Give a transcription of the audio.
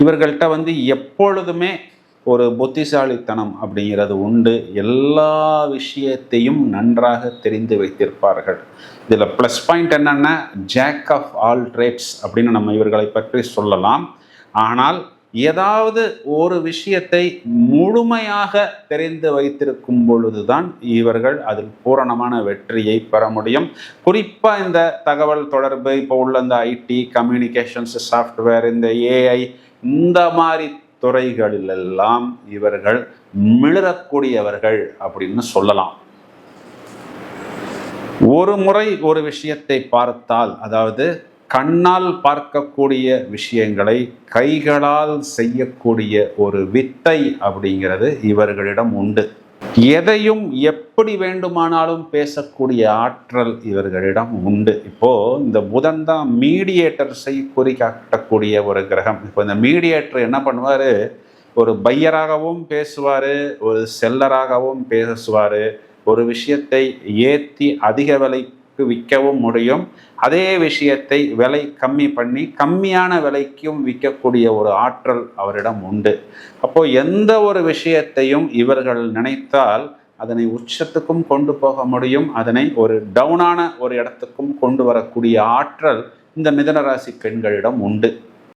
இவர்கள்ட்ட வந்து எப்பொழுதுமே ஒரு புத்திசாலித்தனம் அப்படிங்கிறது உண்டு. எல்லா விஷயத்தையும் நன்றாக தெரிந்து வைத்திருப்பார்கள். இதில் ப்ளஸ் பாயிண்ட் என்னென்னா ஜாக் ஆஃப் ஆல் ட்ரேட்ஸ் அப்படின்னு நம்ம இவர்களை பற்றி சொல்லலாம். ஆனால் ஏதாவது ஒரு விஷயத்தை முழுமையாக தெரிந்து வைத்திருக்கும் பொழுதுதான் இவர்கள் அதில் பூரணமான வெற்றியை பெற முடியும். குறிப்பாக இந்த தகவல் தொடர்பு இப்போ உள்ள இந்த ஐடி கம்யூனிகேஷன்ஸ் சாஃப்ட்வேர் இந்த ஏஐ இந்த மாதிரி துறைகளிலெல்லாம் இவர்கள் மிளறக்கூடியவர்கள் அப்படின்னு சொல்லலாம். ஒரு முறை ஒரு விஷயத்தை பார்த்தால் அதாவது கண்ணால் பார்க்கக்கூடிய விஷயங்களை கைகளால் செய்யக்கூடிய ஒரு வித்தை அப்படிங்கிறது இவர்களிடம் உண்டு. எதையும் எப்படி வேண்டுமானாலும் பேசக்கூடிய ஆற்றல் இவர்களிடம் உண்டு. இப்போ இந்த புதன் தான் மீடியேட்டர்ஸை குறிக்காட்டக்கூடிய ஒரு கிரகம். இப்போ இந்த மீடியேட்டர் என்ன பண்ணுவார்? ஒரு பையராகவும் பேசுவார் ஒரு செல்லராகவும் பேசுவார் ஒரு விஷயத்தை ஏற்றி அதிக விலை விலைக்கு விற்கவும் முடியும். அதே விஷயத்தை விலை கம்மி பண்ணி கம்மியான விலைக்கும் விற்கக்கூடிய ஒரு ஆற்றல் அவரிடம் உண்டு. அப்போ எந்த ஒரு விஷயத்தையும் இவர்கள் நினைத்தால் அதனை உச்சத்துக்கும் கொண்டு போக முடியும். அதனை ஒரு டவுனான ஒரு இடத்துக்கும் கொண்டு வரக்கூடிய ஆற்றல் இந்த மிதனராசி பெண்களிடம் உண்டு.